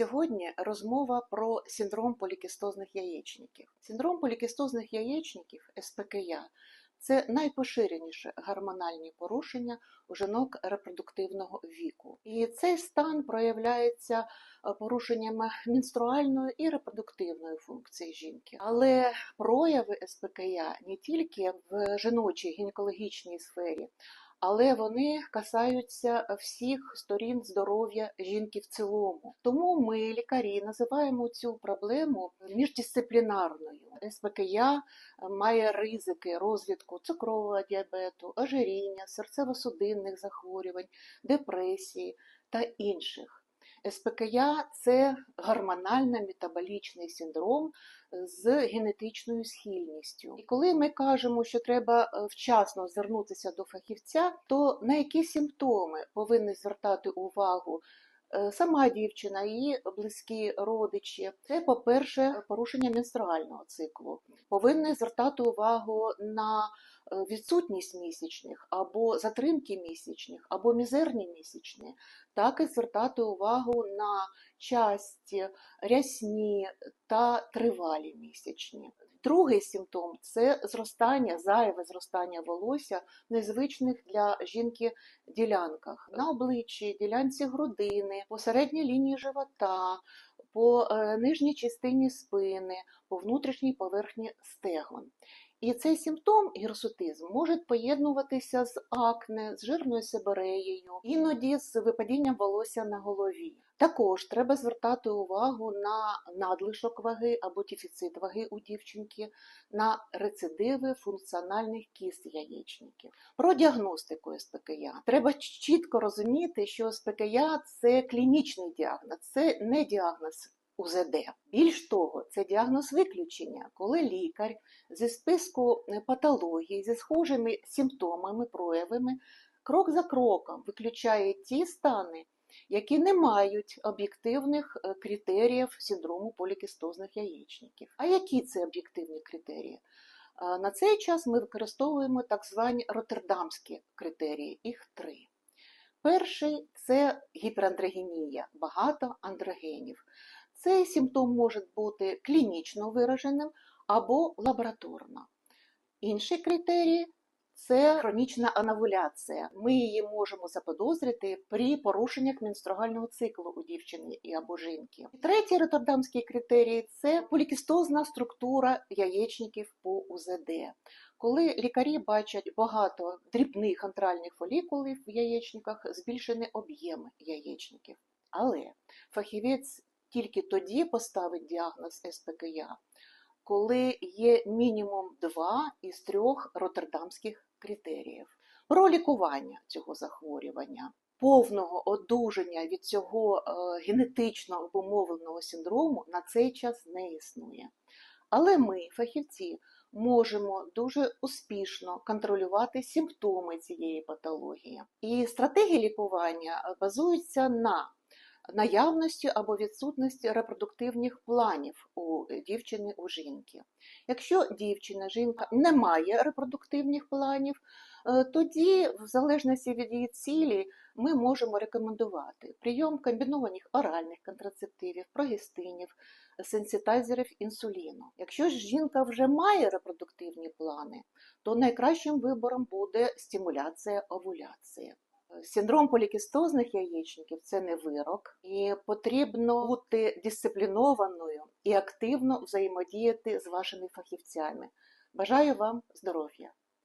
Сьогодні розмова про синдром полікістозних яєчників. Синдром полікістозних яєчників СПКЯ це найпоширеніше гормональні порушення у жінок репродуктивного віку. І цей стан проявляється е, порушеннями менструальної і репродуктивної функції жінки. Але прояви СПКЯ не тільки в жіночій гінекологічній сфері, але вони касаються всіх сторін здоров'я жінки в цілому. Тому ми, лікарі, називаємо цю проблему міждисциплінарною. СПКЯ має ризики розвитку цукрового діабету, ожиріння, серцево-судинних захворювань, депресії та інших. СПКЯ це гормонально-метаболічний синдром з генетичною схильністю. І коли ми кажемо, що треба е, вчасно звернутися до фахівця, то на які симптоми повинні звертати увагу е, сама дівчина, її близькі родичі? Це, по-перше, порушення менструального циклу. Повинні звертати увагу на е, відсутність місячних або затримки місячних, або мізерні місячні, так і звертати увагу на часті, рясні та тривалі місячні. Другий симптом це зростання, зайве зростання волосся в незвичних для жінки ділянках на обличчі, ділянці грудини, по середній лінії живота, по е, нижній частині спини, по внутрішній поверхні стегон. І цей симптом гірсутизм може поєднуватися з акне, з жирною себореєю, іноді з випадінням волосся на голові. Також треба звертати увагу на надлишок ваги або дефіцит ваги у дівчинки, на рецидиви функціональних кіст яєчників. Про діагностику СПКЯ. Треба чітко розуміти, що СПКЯ це клінічний діагноз, це не діагноз УЗД. Більш того, це діагноз виключення, коли лікар зі списку патологій, зі схожими симптомами, проявами, крок за кроком виключає ті стани, які не мають об'єктивних е, критеріїв синдрому полікістозних яєчників. А які це об'єктивні критерії? Е, На цей час ми використовуємо так звані роттердамські критерії, їх три. Перший це гіперандрогенія, багато андрогенів. Цей симптом може бути клінічно вираженим або лабораторно. Інший критерій це хронічна анавуляція. Ми її можемо заподозрити при порушеннях менстругального циклу у дівчини і або жінки. Третій роттердамський критерій це полікістозна структура яєчників по УЗД. Коли лікарі бачать багато дрібних антральних фолікулів в яєчниках, збільшені об'єми яєчників. Але фахівець тільки тоді поставить діагноз СПКЯ, коли є мінімум два із трьох роттердамських критеріїв. Про лікування цього захворювання, повного одужання від цього е, генетично обумовленого синдрому на цей час не існує. Але ми, фахівці, можемо дуже успішно контролювати симптоми цієї патології. І стратегії лікування базуються на наявності або відсутності репродуктивних планів у дівчини у жінки. Якщо дівчина, жінка не має репродуктивних планів, е, тоді, в залежності від її цілі, ми можемо рекомендувати прийом комбінованих оральних контрацептивів, прогестинів, сенситайзерів інсуліну. Якщо ж жінка вже має репродуктивні плани, то найкращим вибором буде стимуляція овуляції. Синдром полікістозних яєчників це не вирок, і потрібно бути дисциплінованою і активно взаємодіяти з вашими фахівцями. Бажаю вам здоров'я!